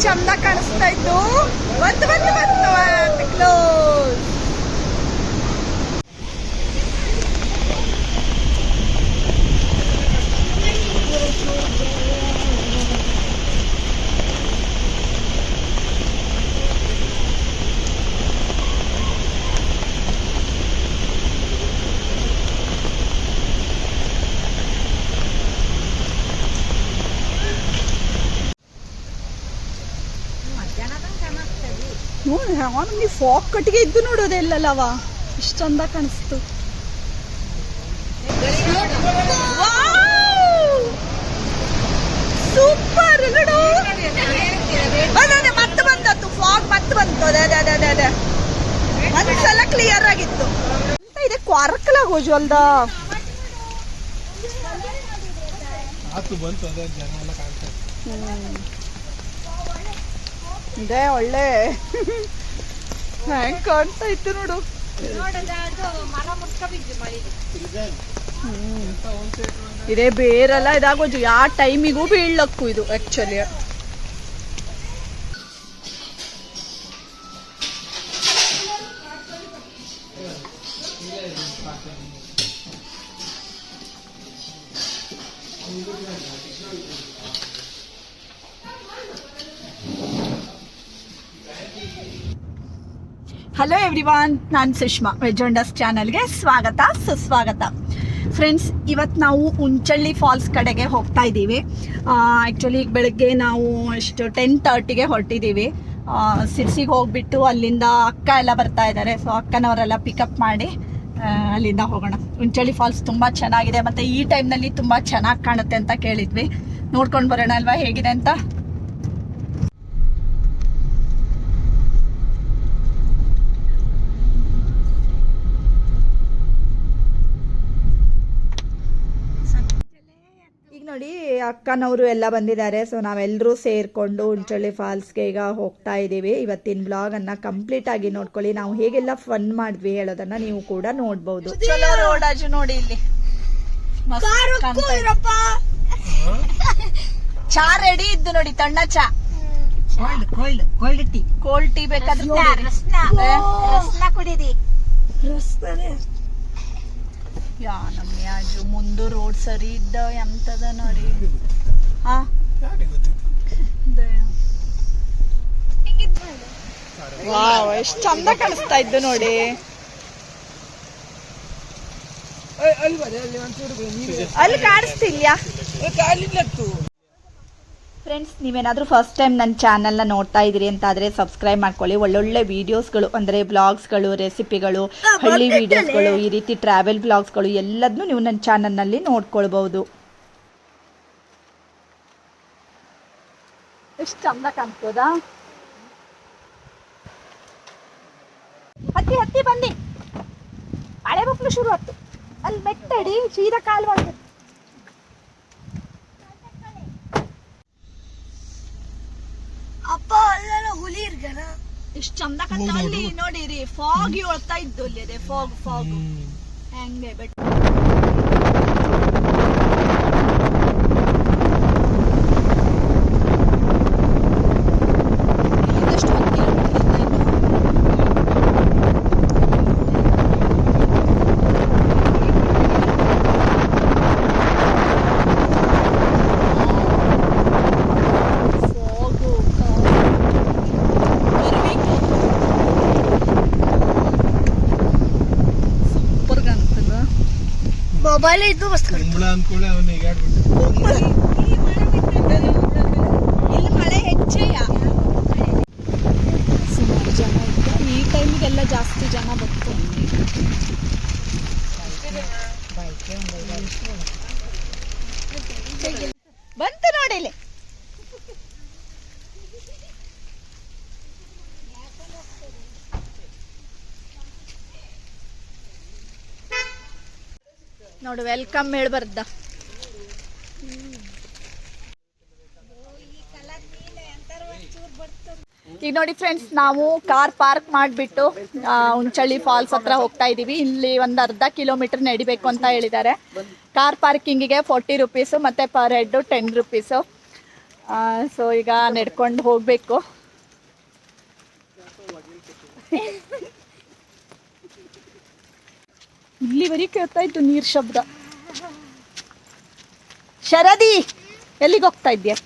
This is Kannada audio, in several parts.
ಚಂದ ಕಾಣಿಸ್ತಾ ಇತ್ತು ಬಂತು ಬಂತು ಬಂತು ಕ್ಲೋಸ್ ನೋಡಿ ನಮಗೆ ಫಾಕ್ ಕಟ್ಟಿಗೆ ಇದ್ದು ಇಲ್ಲಲ್ಲವ ಇಷ್ಟು ಚಂದ ಕಾಣಿಸ್ತು. ಸೂಪರ್ ನೋಡು ಅದೇ ಮತ್ತೆ ಬಂದತ್ತು ಫಾಗ್ ಮತ್ತೆ ಬಂತು. ಅದೇ ಅದೇ ಅದೇ ಅದೇ ಅದೇ. ಒಂದ್ಸಲ ಕ್ಲಿಯರ್ ಆಗಿತ್ತು. ಇದೆ? ಕ್ವಾರ್ಕಲಾಗ ಹೋಜುವಲ್ದ ಇದೆ ಒಳ್ಳೆ. ಹೆಂಗ್ ಕಾಣ್ತಾ ಇತ್ತು ನೋಡು. ಇದೇ ಬೇರೆಲ್ಲ ಇದಾಗೋದು ಯಾವ ಟೈಮಿಗೂ ಬೀಳಕ್ಕೂ ಇದು ಆಕ್ಚುಲಿ ಹಲೋ ಎವ್ರಿವಾನ್ ನಾನು ಸುಷ್ಮಾ ವೆಜೊಂಡಸ್ ಚಾನಲ್ಗೆ ಸ್ವಾಗತ, ಸುಸ್ವಾಗತ. ಫ್ರೆಂಡ್ಸ್ ಇವತ್ತು ನಾವು ಉಂಚಳ್ಳಿ ಫಾಲ್ಸ್ ಕಡೆಗೆ ಹೋಗ್ತಾ ಇದ್ದೀವಿ. ಆ್ಯಕ್ಚುಲಿ ಈಗ ಬೆಳಗ್ಗೆ ನಾವು ಎಷ್ಟು ಟೆನ್ ತರ್ಟಿಗೆ ಹೊರಟಿದ್ದೀವಿ. ಸಿರ್ಸಿಗೆ ಹೋಗ್ಬಿಟ್ಟು ಅಲ್ಲಿಂದ ಅಕ್ಕ ಎಲ್ಲ ಬರ್ತಾ ಇದ್ದಾರೆ. ಸೊ ಅಕ್ಕನವರೆಲ್ಲ ಪಿಕಪ್ ಮಾಡಿ ಅಲ್ಲಿಂದ ಹೋಗೋಣ. ಉಂಚಳ್ಳಿ ಫಾಲ್ಸ್ ತುಂಬ ಚೆನ್ನಾಗಿದೆ. ಮತ್ತು ಈ ಟೈಮ್ನಲ್ಲಿ ತುಂಬ ಚೆನ್ನಾಗಿ ಕಾಣುತ್ತೆ ಅಂತ ಕೇಳಿದ್ವಿ. ನೋಡ್ಕೊಂಡು ಬರೋಣ ಅಲ್ವಾ? ಹೇಗಿದೆ ಅಂತ ಈಗ ನೋಡಿ ಅಕ್ಕನವರು ಎಲ್ಲ ಬಂದಿದ್ದಾರೆ. ಸೊ ನಾವೆಲ್ಲರೂ ಸೇರಿಕೊಂಡು ಉಂಚಳ್ಳಿ ಫಾಲ್ಸ್ಗೆ ಈಗ ಹೋಗ್ತಾ ಇದ್ದೀವಿ. ಇವತ್ತಿನ ಬ್ಲಾಗ್ ಅನ್ನ ಕಂಪ್ಲೀಟ್ ಆಗಿ ನೋಡ್ಕೊಳ್ಳಿ. ನಾವು ಹೇಗೆಲ್ಲ ಫನ್ ಮಾಡಿದ್ವಿ ಹೇಳೋದನ್ನ ನೀವು ಕೂಡ ನೋಡ್ಬೋದು. ಚಲೋ ರೋಡಾಜು ನೋಡಿ ಇಲ್ಲಿ. ಚಾ ರೆಡಿ ಇದ್ದು ನೋಡಿ ತಣ್ಣ ಚಾ. ಕೋಲ್ಡ್ ಟೀ ಕೋಲ್ಡ್ ಟೀ ಬೇಕಾದ್ರೆ ಯಾ ನಮ್ಮ ಯಾಜು ಮುಂದು ರೋಡ್ ಸರಿ ಇದ್ದ ಎಂತದ ನೋಡಿ. ಹಾ ವಾವ್ ಎಷ್ಟು ಚಂದ ಕಾಣಿಸ್ತಾ ಇದ್ದು ನೋಡಿ. ಅಲ್ಲಿ ಕಾಣಿಸ್ತಿಲ್ಯಾ? ಫ್ರೆಂಡ್ಸ್ ನೀವೇನಾದರೂ ಫಸ್ಟ್ ಟೈಮ್ ನನ್ನ ಚಾನಲ್ನ ನೋಡ್ತಾ ಇದ್ದೀರಿ ಅಂತ ಆದರೆ ಸಬ್ಸ್ಕ್ರೈಬ್ ಮಾಡ್ಕೊಳ್ಳಿ. ಒಳ್ಳೊಳ್ಳೆ ವೀಡಿಯೋಸ್ಗಳು ಅಂದರೆ ಬ್ಲಾಗ್ಸ್ಗಳು ರೆಸಿಪಿಗಳು ಹಳ್ಳಿ ವೀಡಿಯೋಸ್ಗಳು ಈ ರೀತಿ ಟ್ರಾವೆಲ್ ಬ್ಲಾಗ್ಸ್ಗಳು ಎಲ್ಲದನ್ನೂ ನೀವು ನನ್ನ ಚಾನಲ್ನಲ್ಲಿ ನೋಡ್ಕೊಳ್ಬೋದು ಎಷ್ಟು ಚಂದ ಕಾಣ್ತದಾ? ಹತ್ತಿ ಹತ್ತಿ ಬನ್ನಿ. ಹಳೆ ಮಕ್ಕಳು ಶುರು ಆಯ್ತು ಅಲ್ಲಿ ಮೆಟ್ಟಡಿ ಸೀದಾ ಕಾಲು ಅಪ್ಪ ಅಲ್ಲೆಲ್ಲ ಹುಲಿ ಇರ್ಗನ ಎಷ್ಟು ಚಂದ ಅಲ್ಲಿ ನೋಡಿರಿ ಫಾಗ್ ಹೇಳ್ತಾ ಇದ್ದು ಅಲ್ಲಿ ಅದೇ ಫಾಗ್ ಫಾಗ್. ಹೆಂಗೆ ಬೆಟ್ಟ ಇಲ್ಲಿಂದಷ್ಟು ಒಂದು ಕಿಲೋಮೀಟರ್ ಇದೆ ಇನ್ನು. ಫಾಗು ಬರ್ಬೇಕು ಸೂಪರ್ ಕಾಣ್ತದ ಮೊಬೈಲ್ ಇದ್ದು ಮಸ್ತ್ ಇಲ್ಲಿ ಮಳೆ ಹೆಚ್ಚೆಯ. ಸುಮಾರು ಜನ ಇತ್ತು ಈ ಟೈಮಿಗೆಲ್ಲ ಜಾಸ್ತಿ ಜನ ಬರ್ತಾರೆ. ಬಂತು ನೋಡಿ ನೋಡು ವೆಲ್ಕಮ್ ಹೇಳ್ಬಾರ್ದ ಈಗ ನೋಡಿ ಫ್ರೆಂಡ್ಸ್ ನಾವು ಕಾರ್ ಪಾರ್ಕ್ ಮಾಡಿಬಿಟ್ಟು ಉಂಚಳ್ಳಿ ಫಾಲ್ಸ್ ಹತ್ರ ಹೋಗ್ತಾ ಇದ್ದೀವಿ ಇಲ್ಲಿ ಒಂದು ಅರ್ಧ ಕಿಲೋಮೀಟರ್ ನಡಿಬೇಕು ಅಂತ ಹೇಳಿದ್ದಾರೆ. ಕಾರ್ ಪಾರ್ಕಿಂಗಿಗೆ ಫೋರ್ಟಿ ರುಪೀಸು ಮತ್ತು per head ten rupees so ಈಗ ನಡ್ಕೊಂಡು ಹೋಗ್ಬೇಕು. ಇಲ್ಲಿವರೆಗೆ ಕೇಳ್ತಾ ಇತ್ತು ನೀರ್ ಶಬ್ದ. ಶರದಿ ಎಲ್ಲಿಗೆ ಹೋಗ್ತಾ ಇದ್ಯಾ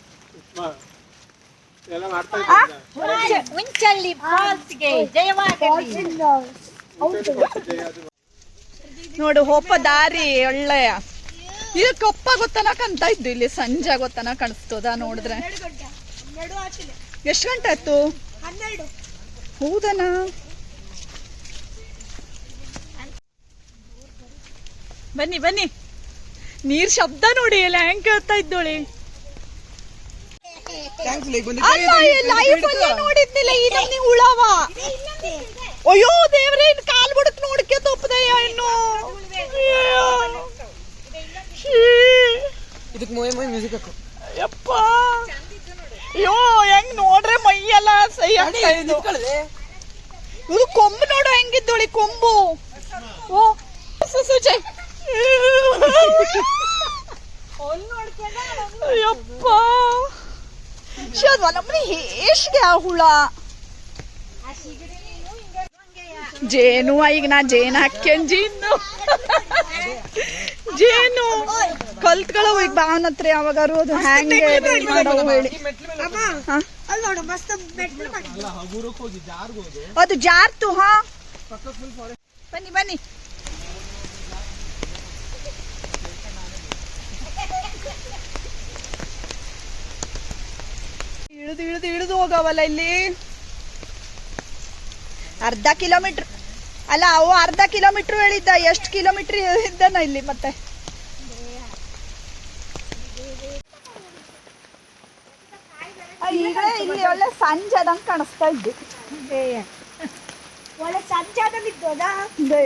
ಮುಂಚಲ್ಲಿ ನೋಡು ಹೋಪ ದಾರಿ ಒಳ್ಳೆಯ. ಇದು ಕಪ್ಪ ಗೊತ್ತನ ಕಾಣ್ತಾ ಇದ್ದು ಇಲ್ಲಿ ಸಂಜೆ ಗೊತ್ತನ ಕಾಣಿಸ್ತದ ನೋಡಿದ್ರೆ. ಎಷ್ಟು ಗಂಟೆ ಆಯ್ತು? ಹೌದನಾ? ಬನ್ನಿ ಬನ್ನಿ. ನೀರ್ ಶಬ್ದ ನೋಡಿ ಎಲ್ಲ ಹೆಂಗ್ ಕೇಳ್ತಾ ಇದ್ದೋಳಿ? ನೋಡಿದ್ನಿಲ್ಲ ಈ ನಮ್ನಿ ಹುಳವ ಅಯ್ಯೋ ದೇವ್ರೆ ಇನ್ ಕಾಲ್ ಬಿಡಕ್ ನೋಡ್ಕೆ ತಪ್ಪದಯ್ಯ ಇನ್ನು. ಇದಕ್ಕೆ ಮೊಯ್ ಮೊಯ್ ಮ್ಯೂಸಿಕ್ ಹಾಕು. ಯಪ್ಪ ಅಯ್ಯೋ ಹೆಂಗ್ ನೋಡ್ರೆ ಮೈಯೆಲ್ಲ ಸೈ ಆಗ್ತಾ ಇದು ಇದು ಕೊಂಬು ನೋಡು ಹೆಂಗಿದ್ದೋಳಿ ಕೊಂಬು. ಓ ಸುಜಯ್ ಯಪ್ಪ ನಮ್ಮನೆ ಹೇಷ್ಗೆ ಆ ಹುಳ? ಜೇನು ಈಗ ನಾ ಜೇನ್ ಹಾಕ್ಯನ್ ಜೀನು. ಜೇನು. ಕಲ್ತ್ಕೊಳ್ಳೋ ಈಗ ಬಾವನ ಹತ್ರ ಯಾವಾಗಾರು ಅದು ಹ್ಯಾಂಗೆ ಹೇಳಿ. ಅದು ಜಾರ್ತು ಹಾ? ಬನ್ನಿ ಬನ್ನಿ. ಇಳಿದು ಇಳಿದು ಇಳಿದು ಹೋಗವಲ್ಲ ಇಲ್ಲಿ? ಅರ್ಧ ಕಿಲೋಮೀಟರ್. ಅಲ್ಲ ಅವು ಅರ್ಧ ಕಿಲೋಮೀಟರ್ ಹೇಳಿದ್ದ ಎಷ್ಟು ಕಿಲೋಮೀಟರ್ ಇದ್ದಾನ ಇಲ್ಲಿ ಮತ್ತೆ? ಇಲ್ಲಿ ಒಳ್ಳೆ ಸಂಜೆ ಆದಂಗೆ ಕಾಣಿಸ್ತಾ ಇದ್ದು. ಒಳ್ಳೆ ಇದ್ದೋದ? ಇದೆ.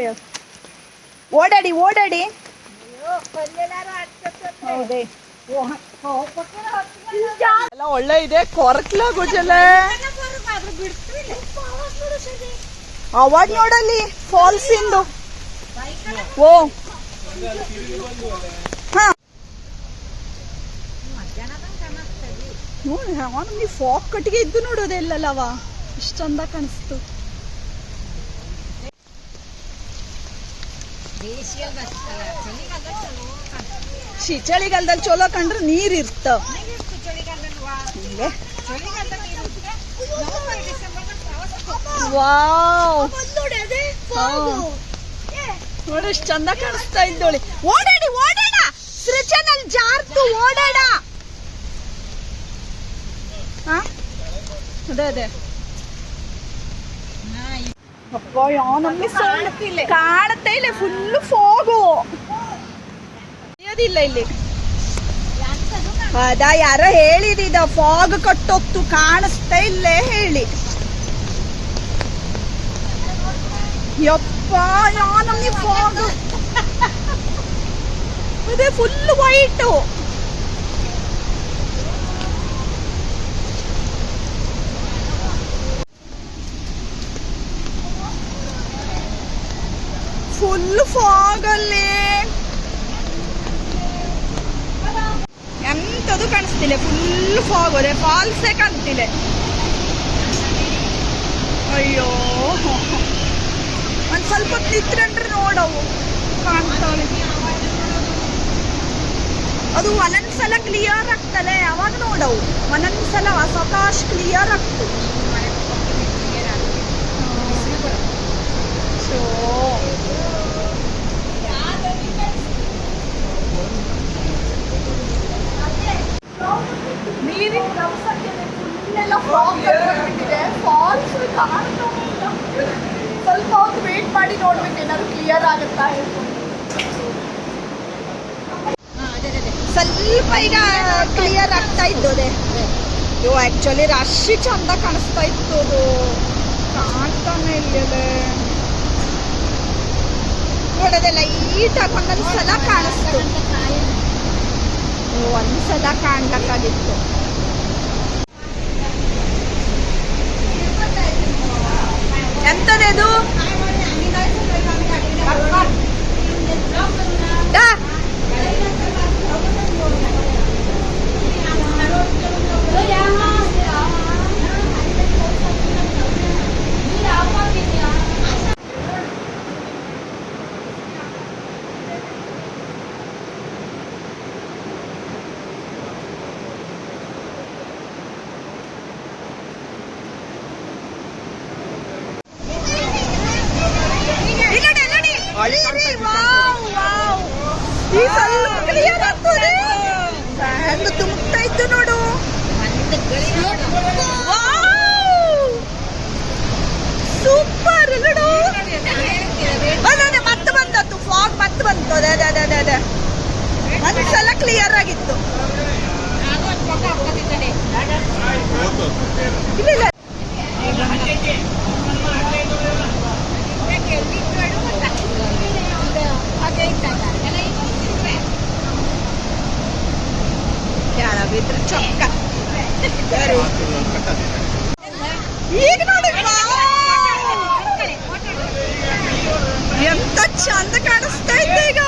ಓಡಾಡಿ ಓಡಾಡಿ. ಹೌದೇ. ಎಲ್ಲ ಒಳ್ಳೆ ಇದೆ. ಕೊರಕ್ಲ ಗುಜಲೆ. ಅವಾಗ ನೋಡಲ್ಲಿ ಫಾಲ್ಸ್ ಇಂದು. ಓ. ನೋಡಿ ಫಾಕ್ ಕಟ್ಟಿಗೆ ಇದ್ದು ನೋಡೋದೇ ಇಲ್ಲಲ್ಲವ ಇಷ್ಟ ಚಂದ ಕಾಣಿಸ್ತು. ಶಿ ಚಳಿಗಾಲದಲ್ಲಿ ಚಲೋ ಕಂಡ್ರೆ ನೀರ್ ಇರ್ತಾವ ಹಿಂಗೆ ವಾವ್. ನೋಡಿ ಅದೇ ನೋಡಿ ಎಷ್ಟು ಚಂದ ಕಾಣಿಸ್ತಾ ಇದ್ದೋಳಿ ಓಡಾಡಿ, ಓಡಾಡ. ಸೃಜನ್ ಅಲ್ಲಿ ಜಾರ್ತು ಓಡಾಡ. ಹಾ? ಅದೇ ಅದೇ. ಅಪ್ಪ ಯಾವ ನಮ್ಗೆ ಕಾಣುತ್ತೆ ಇಲ್ಲ. Full fog. ಅದಿಲ್ಲ ಇಲ್ಲಿ. ಅದ ಯಾರೋ ಹೇಳಿದ ಫಾಗ್ ಕಟ್ಟೋಗ್ತು ಕಾಣಿಸ್ತಾ ಇಲ್ಲೇ ಹೇಳಿ. ಯಪ್ಪ ಯಾ ನಮ್ಗೆ ಫಾಗ್ ಅದೇ ಫುಲ್ ವೈಟು ಫುಲ್ ಫಾಗ್ ಕಾಣಿಸ್ತಿಲ್ಲ ಫುಲ್ ಫಾಗ್ ಅದೇ ಫಾಲ್ಸೇ ಕಾಣ್ತಿಲ್ಲ. ಅಯ್ಯೋ. ಒಂದು ಸ್ವಲ್ಪ ಹೊತ್ತು ನಿಂತ್ಕೊಂಡ್ರೆ ನೋಡವು ಕಾಣ್ತಾವೆ ಅದು ಒಂದೊಂದ್ಸಲ ಕ್ಲಿಯರ್ ಆಗ್ತದೆ ಅವಾಗ ನೋಡವು. ಒಂದೊಂದ್ಸಲ ಸಾವಕಾಶ ಕ್ಲಿಯರ್ ಆಗ್ತದೆ. ಸೊ ನೀರಿನ ರಭಸಕ್ಕೆ ಫುಲ್ಲೆಲ್ಲ ಫಾಗ್ ಕಟ್ಬಿಟ್ಟಿದೆ ಫಾಲ್ಸ್ ಕಾಣ್ತಾ. ಸ್ವಲ್ಪ ಹೊತ್ತು ವೇಟ್ ಮಾಡಿ ನೋಡ್ಬೇಕು ಏನಾದ್ರು ಕ್ಲಿಯರ್ ಆಗುತ್ತಾ ಅದೇ ಸ್ವಲ್ಪ ಈಗ ಕ್ಲಿಯರ್ ಆಗ್ತಾ ಇದ್ದೋದೆ ಅಯ್ಯೋ ಆಕ್ಚುಲಿ ರಶ್ ಚಂದ ಕಾಣಿಸ್ತಾ ಇತ್ತು, ಅದು. ಕಾಣ್ತಾನೆ ಇಲ್ಲದೆ ನೋಡೋದೆ ಲೈಟಾಗಿ ಒಂದೊಂದು ಸಲ ಕಾಣಿಸ್ತು. ಒಂದ್ಸಲ ಕಾಣ್ಲಕ್ಕಾಗಿತ್ತು ಎಂತದದು Clear ಆಗಿತ್ತು. ಇಲ್ಲ ಬಿದ್ರೆ ಚೊಕ್ಕ ಈಗ ನೋಡಿ ಎಂತ ಚಂದ ಕಾಣಿಸ್ತಾ ಇದ್ದೆ ಈಗ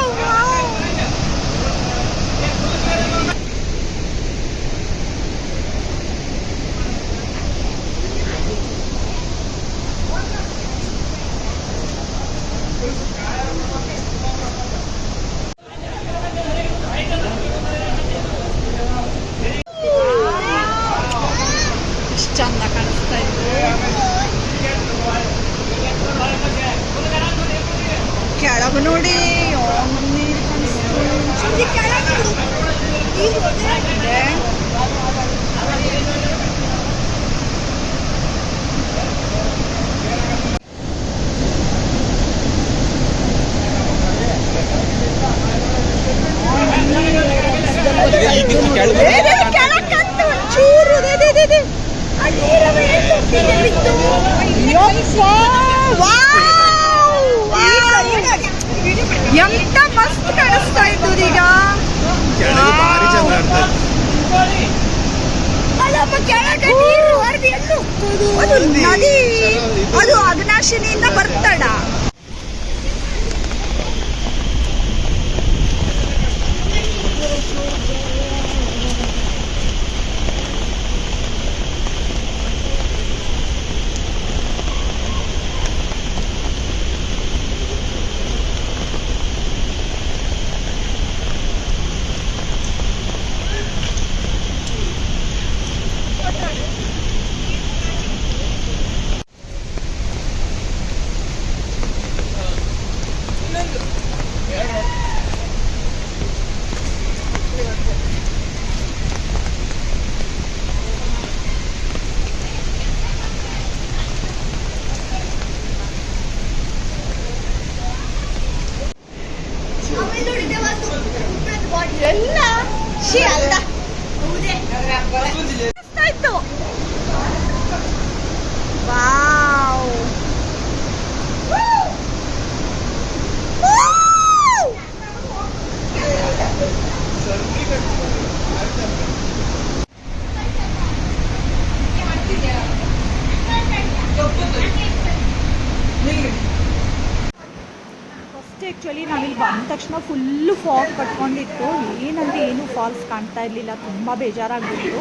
ನಾವಿಲ್ಲಿ ಬಂದ ತಕ್ಷಣ ಫುಲ್ಲು ಫಾಗ್ ಕಟ್ಕೊಂಡಿತ್ತು. ಏನಂದರೆ ಏನು ಫಾಲ್ಸ್ ಕಾಣ್ತಾ ಇರಲಿಲ್ಲ, ತುಂಬ ಬೇಜಾರಾಗ್ಬಿಟ್ಟು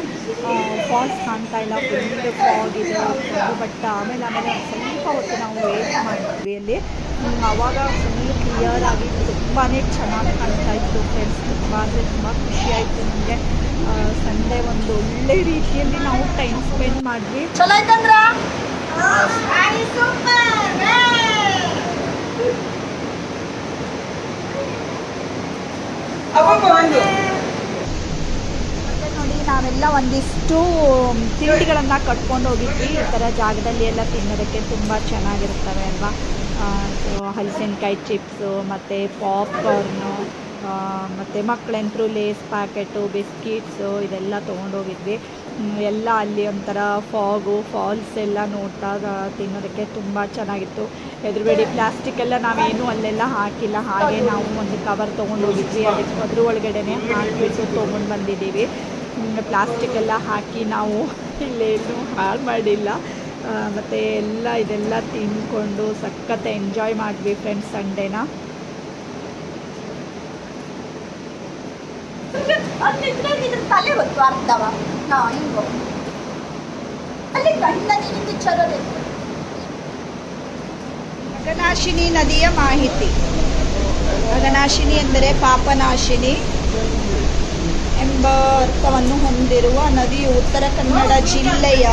ಫಾಲ್ಸ್ ಕಾಣ್ತಾ ಇಲ್ಲ ಫುಲ್ ಫಾಗ್ ಇದೆ ಬಟ್ ಆಮೇಲೆ ಆಮೇಲೆ ಸ್ವಲ್ಪ ಹೊತ್ತು ನಾವು ವೇಟ್ ಮಾಡಿದ್ವಿ ಅಲ್ಲಿ. ಆವಾಗ ಫುಲ್ ಕ್ಲಿಯರ್ ಆಗಿ ತುಂಬಾ ಚೆನ್ನಾಗಿ ಕಾಣ್ತಾ ಇತ್ತು ಫ್ರೆಂಡ್ಸ್ ತುಂಬ ಅಂದರೆ ತುಂಬ ಖುಷಿಯಾಯಿತು ನಮಗೆ. ಸಂಡೆ ಒಂದು ಒಳ್ಳೆ ರೀತಿಯಲ್ಲಿ ನಾವು ಟೈಮ್ ಸ್ಪೆಂಡ್ ಮಾಡಿದ್ವಿ. ಚಲೋ ಆಯ್ತಂದ್ರ? ನೋಡಿ, ನಾವೆಲ್ಲ ಒಂದಿಷ್ಟು ತಿಂಡಿಗಳನ್ನು ಕಟ್ಕೊಂಡು ಹೋಗಿದ್ವಿ. ಈ ಥರ ಜಾಗದಲ್ಲಿ ಎಲ್ಲ ತಿನ್ನೋದಕ್ಕೆ ತುಂಬ ಚೆನ್ನಾಗಿರ್ತವೆ ಅಲ್ವಾ? ಸೊ ಹಲಸಿನಕಾಯಿ ಚಿಪ್ಸು ಮತ್ತು ಪಾಪ್ಕಾರ್ನು ಮತ್ತು ಮಕ್ಕಳಂತರೂ ಲೇಸ್ ಪ್ಯಾಕೆಟು ಬಿಸ್ಕಿಟ್ಸು ಇದೆಲ್ಲ ತೊಗೊಂಡೋಗಿದ್ವಿ. ಎಲ್ಲ ಅಲ್ಲಿ ಒಂಥರ ಫಾಗು, ಫಾಲ್ಸ್ ಎಲ್ಲ ನೋಡಿದಾಗ ತಿನ್ನೋದಕ್ಕೆ ತುಂಬ ಚೆನ್ನಾಗಿತ್ತು. ಎದುರುಗಡೆ ಪ್ಲಾಸ್ಟಿಕ್ ಎಲ್ಲ ನಾವೇನು ಅಲ್ಲೆಲ್ಲ ಹಾಕಿಲ್ಲ. ಹಾಗೆ ನಾವು ಒಂದು ಕವರ್ ತೊಗೊಂಡು ಹೋಗಿದ್ವಿ. ಅದಕ್ಕೆ ಅದ್ರ ಒಳಗಡೆನೆ ಹಾಕಿಬಿಟ್ಟು ತೊಗೊಂಡು ಬಂದಿದ್ದೀವಿ. ಪ್ಲಾಸ್ಟಿಕ್ ಎಲ್ಲ ಹಾಕಿ ನಾವು ಇಲ್ಲೇನು ಹಾಳು ಮಾಡಿಲ್ಲ. ಮತ್ತು ಎಲ್ಲ ಇದೆಲ್ಲ ತಿಂದ್ಕೊಂಡು ಸಖತ್ ಎಂಜಾಯ್ ಮಾಡಿದ್ವಿ ಫ್ರೆಂಡ್ಸ್ ಸಂಡೇನ. ತಲೆ ಗೊತ್ತು ಅರ್ಥವ ನಾ ಅಲ್ಲಿ ಗಂಡ ನೀನಿಂದ ಚರೋಬೇಕು ಗಗನಾಶಿನಿ ನದಿಯ ಮಾಹಿತಿ. ಗಗನಾಶಿನಿ ಎಂದರೆ ಪಾಪನಾಶಿನಿ ಎಂಬ ಅರ್ಥವನ್ನು ಹೊಂದಿರುವ ನದಿಯು ಉತ್ತರ ಕನ್ನಡ ಜಿಲ್ಲೆಯ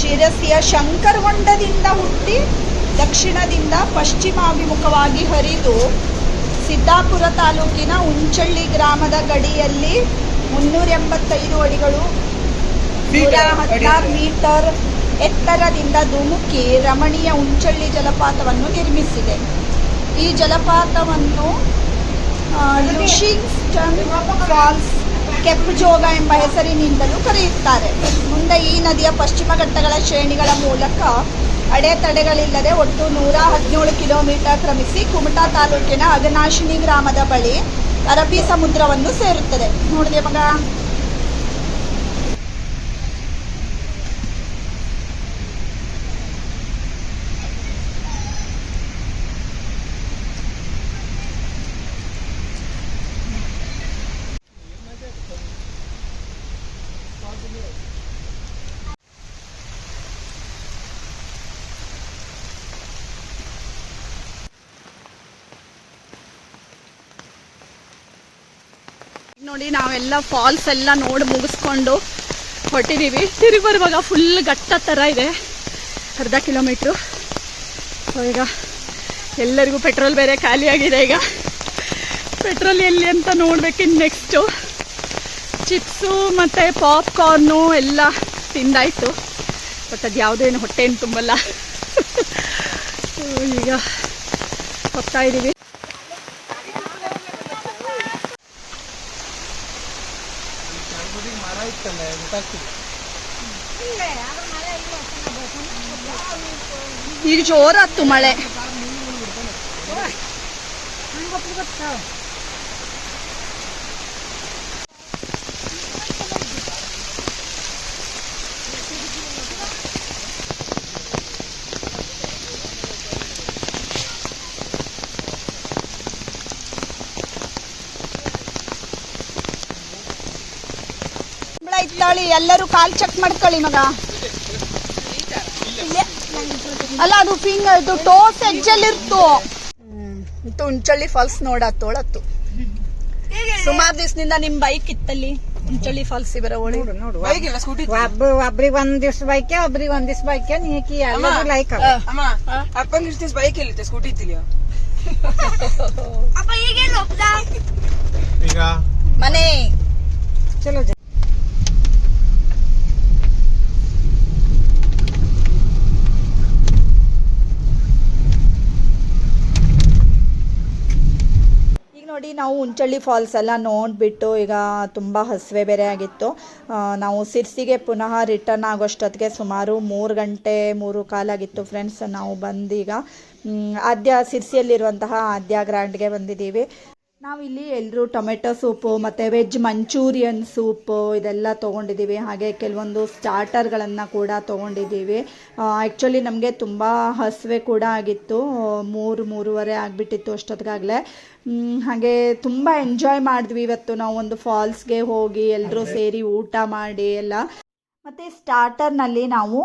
ಶಿರಸಿಯ ಶಂಕರಗೊಂಡದಿಂದ ಹುಟ್ಟಿ ದಕ್ಷಿಣದಿಂದ ಪಶ್ಚಿಮಾಭಿಮುಖವಾಗಿ ಹರಿದು ಸಿದ್ದಾಪುರ ತಾಲೂಕಿನ ಉಂಚಳ್ಳಿ ಗ್ರಾಮದ ಗಡಿಯಲ್ಲಿ ಮುನ್ನೂರ ಎಂಬತ್ತೈದು ಅಡಿಗಳು ನೂರ ಹದಿನಾರು ಮೀಟರ್ ಎತ್ತರದಿಂದ ಧುಮುಕಿ ರಮಣೀಯ ಉಂಚಳ್ಳಿ ಜಲಪಾತವನ್ನು ನಿರ್ಮಿಸಿದೆ. ಈ ಜಲಪಾತವನ್ನು ಲುಷಿಂಗ್ಸ್ಟನ್ ಫಾಲ್ಸ್ ಕೆಪ್ಜೋಗ ಜೋಗ ಎಂಬ ಹೆಸರಿನಿಂದಲೂ ಕರೆಯುತ್ತಾರೆ. ಮುಂದೆ ಈ ನದಿಯ ಪಶ್ಚಿಮ ಘಟ್ಟಗಳ ಶ್ರೇಣಿಗಳ ಮೂಲಕ ಅಡೆತಡೆಗಳಿಲ್ಲದೆ ಒಟ್ಟು ನೂರ ಹದಿನೇಳು ಕಿಲೋಮೀಟರ್ ಕ್ರಮಿಸಿ ಕುಮಟಾ ತಾಲೂಕಿನ ಅಗನಾಶಿನಿ ಗ್ರಾಮದ ಬಳಿ ಅರಬ್ಬಿ ಸಮುದ್ರವನ್ನು ಸೇರುತ್ತದೆ. ನೋಡಿದೆ ಮಗ. ನೋಡಿ, ನಾವೆಲ್ಲ ಫಾಲ್ಸ್ ಎಲ್ಲ ನೋಡಿ ಮುಗಿಸ್ಕೊಂಡು ಹೊಟ್ಟಿದ್ದೀವಿ ತಿರುಗಿ ಬರುವಾಗ ಫುಲ್ ಘಟ್ಟ ಥರ ಇದೆ. ಅರ್ಧ ಕಿಲೋಮೀಟ್ರು ಸೊ ಈಗ ಎಲ್ಲರಿಗೂ ಪೆಟ್ರೋಲ್ ಬೇರೆ ಖಾಲಿಯಾಗಿದೆ ಈಗ. ಪೆಟ್ರೋಲ್ ಎಲ್ಲಿ ಅಂತ ನೋಡ್ಬೇಕಿನ್ ನೆಕ್ಸ್ಟು ಚಿಪ್ಸು ಮತ್ತು ಪಾಪ್ಕಾರ್ನು ಎಲ್ಲ ತಿಂದಾಯಿತು. ಬಟ್ ಅದು ಯಾವುದೇನು ಹೊಟ್ಟೆ ಏನು ತುಂಬಲ್ಲ. ಈಗ ಹೋಗ್ತಾ ಇದ್ದೀವಿ ಬದಿಗೆ ಮರ ಇತ್ತಲ್ಲ ಗೊತ್ತಾಗ್ತಿಲ್ಲ ಈಗ ಜೋರಾತು ಮಳೆ ಇತ್ತಾಳಿ ಎಲ್ಲರೂ ಕಾಲ್ ಚೆಕ್ ಮಾಡ್ಕೊಳ್ಳಿ ಮಗ. ಅಲ್ಲ ಅದು ಫಿಂಗರ್ ಇದು ಟೋಸ್ ಎಜ್ಜಲ್ಲಿ ಇರ್ತು. ಇತ್ತು ಉಂಚಳ್ಳಿ ಫಾಲ್ಸ್ ನೋಡತ್ತೋಳತ್ತು ಸುಮಾರು ದಿವಸದಿಂದ ನಿಮ್ ಬೈಕ್ ಇತ್ತಲ್ಲಿ. ಉಂಚಳ್ಳಿ ಫಾಲ್ಸ್ ಇವರ ಒಬ್ಬ ಒಬ್ರಿಗೆ ಒಂದ್ ದಿವ್ಸ ಬೈಕ್ ಒಬ್ರಿಗೆ ಒಂದ್ ದಿವ್ಸ ಬೈಕೆ ನೀಕಿ ಲೈಕ್ ಅಮ್ಮ ಅಪ್ಪಂಗೆ ಇಷ್ಟು ದಿವಸ ಬೈಕ್ ಇಲ್ಲಿತ್ತೆ ಸ್ಕೂಟಿ ಇತ್ತಿಲ್ಲ ಮನೆ. ಚಲೋ ನಾವು ಉಂಚಳ್ಳಿ ಫಾಲ್ಸ್ ಎಲ್ಲ ನೋಡಿಬಿಟ್ಟು ಈಗ ತುಂಬ ಹಸಿವೆ ಬೇರೆ ಆಗಿತ್ತು. ನಾವು ಸಿರ್ಸಿಗೆ ಪುನಃ ರಿಟರ್ನ್ ಆಗೋಷ್ಟೊತ್ತಿಗೆ ಸುಮಾರು ಮೂರು ಗಂಟೆ, ಮೂರು ಕಾಲಾಗಿತ್ತು ಫ್ರೆಂಡ್ಸ್ ನಾವು ಬಂದೀಗ. ಆದ್ಯ ಸಿರ್ಸಿಯಲ್ಲಿರುವಂತಹ ಆದ್ಯ ಗ್ರ್ಯಾಂಡ್ಗೆ ಬಂದಿದ್ದೀವಿ. ನಾವಿಲ್ಲಿ ಎಲ್ಲರೂ tomato soup and veg Manchurian soup ಇದೆಲ್ಲ ತೊಗೊಂಡಿದ್ದೀವಿ. ಹಾಗೆ ಕೆಲವೊಂದು ಸ್ಟಾರ್ಟರ್ಗಳನ್ನು ಕೂಡ ತೊಗೊಂಡಿದ್ದೀವಿ. ಆ್ಯಕ್ಚುಲಿ ನಮಗೆ ತುಂಬ ಹಸಿವೆ ಕೂಡ ಆಗಿತ್ತು. ಮೂರು ಮೂರುವರೆ ಆಗಿಬಿಟ್ಟಿತ್ತು ಅಷ್ಟೊತ್ತಿಗಾಗಲೇ ಹಾಗೆ ತುಂಬ ಎಂಜಾಯ್ ಮಾಡಿದ್ವಿ ಇವತ್ತು. ನಾವು ಒಂದು ಫಾಲ್ಸ್ಗೆ ಹೋಗಿ ಎಲ್ಲರೂ ಸೇರಿ ಊಟ ಮಾಡಿ ಎಲ್ಲ. ಮತ್ತು ಸ್ಟಾರ್ಟರ್ನಲ್ಲಿ ನಾವು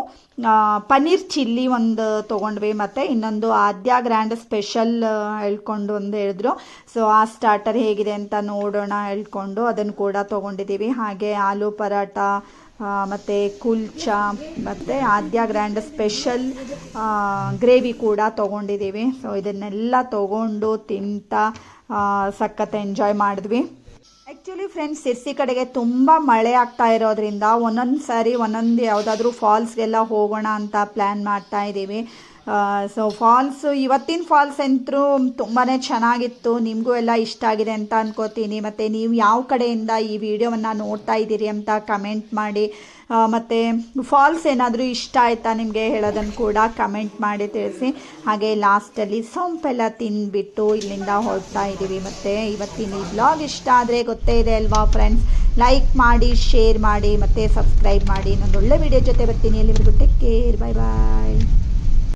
ಪನ್ನೀರ್ ಚಿಲ್ಲಿ ಒಂದು ತೊಗೊಂಡ್ವಿ, ಮತ್ತು ಇನ್ನೊಂದು ಆದ್ಯ ಗ್ರ್ಯಾಂಡ್ ಸ್ಪೆಷಲ್ ಹೇಳ್ಕೊಂಡು ಒಂದು ಹೇಳಿದ್ರು. ಸೊ ಆ ಸ್ಟಾರ್ಟರ್ ಹೇಗಿದೆ ಅಂತ ನೋಡೋಣ ಹೇಳ್ಕೊಂಡು ಅದನ್ನು ಕೂಡ ತೊಗೊಂಡಿದ್ದೀವಿ. ಹಾಗೆ ಆಲೂ ಪರಾಟ ಮತ್ತು ಕುಲ್ಚಾ, ಮತ್ತು ಆದ್ಯ ಗ್ರ್ಯಾಂಡ್ ಸ್ಪೆಷಲ್ ಗ್ರೇವಿ ಕೂಡ ತೊಗೊಂಡಿದ್ದೀವಿ. ಸೊ ಇದನ್ನೆಲ್ಲ ತೊಗೊಂಡು ತಿಂತ ಸಖತ್ ಎಂಜಾಯ್ ಮಾಡಿದ್ವಿ. ಆ್ಯಕ್ಚುಲಿ ಫ್ರೆಂಡ್ಸ್ ಸಿರ್ಸಿ ಕಡೆಗೆ ತುಂಬ ಮಳೆ ಆಗ್ತಾ ಇರೋದ್ರಿಂದ ಒಂದೊಂದು ಸಾರಿ ಒಂದೊಂದು ಯಾವುದಾದ್ರೂ ಫಾಲ್ಸ್ಗೆಲ್ಲ ಹೋಗೋಣ ಅಂತ ಪ್ಲ್ಯಾನ್ ಮಾಡ್ತಾ ಇದ್ದೀವಿ. ಸೊ ಫಾಲ್ಸ್ ಇವತ್ತಿನ ಫಾಲ್ಸ್ ಅಂತೂ ತುಂಬಾ ಚೆನ್ನಾಗಿತ್ತು. ನಿಮಗೂ ಎಲ್ಲ ಇಷ್ಟ ಆಗಿದೆ ಅಂತ ಅನ್ಕೋತೀನಿ. ಮತ್ತು ನೀವು ಯಾವ ಕಡೆಯಿಂದ ಈ ವಿಡಿಯೋವನ್ನು ನೋಡ್ತಾ ಇದ್ದೀರಿ ಅಂತ ಕಮೆಂಟ್ ಮಾಡಿ. ಮತ್ತು ಫಾಲ್ಸ್ ಏನಾದರೂ ಇಷ್ಟ ಆಯ್ತಾ ನಿಮಗೆ ಹೇಳೋದನ್ನು ಕೂಡ ಕಮೆಂಟ್ ಮಾಡಿ ತಿಳಿಸಿ. ಹಾಗೆ ಲಾಸ್ಟಲ್ಲಿ ಸೊಂಪೆಲ್ಲ ತಿಂದುಬಿಟ್ಟು ಇಲ್ಲಿಂದ ಹೊರಡ್ತಾ ಇದ್ದೀವಿ ಮತ್ತು ಇವತ್ತಿನ ಈ ಬ್ಲಾಗ್ ಇಷ್ಟ ಆದರೆ ಗೊತ್ತೇ ಇದೆ ಅಲ್ವಾ ಫ್ರೆಂಡ್ಸ್ ಲೈಕ್ ಮಾಡಿ ಶೇರ್ ಮಾಡಿ, ಮತ್ತು ಸಬ್ಸ್ಕ್ರೈಬ್ ಮಾಡಿ. ಇನ್ನೊಂದು ಒಳ್ಳೆ ವಿಡಿಯೋ ಜೊತೆ ಬರ್ತೀನಿ. ಎಲ್ಲಿವರೆಗೂ ಟೇಕ್ ಕೇರ್ ಬಾಯ್ ಬಾಯ್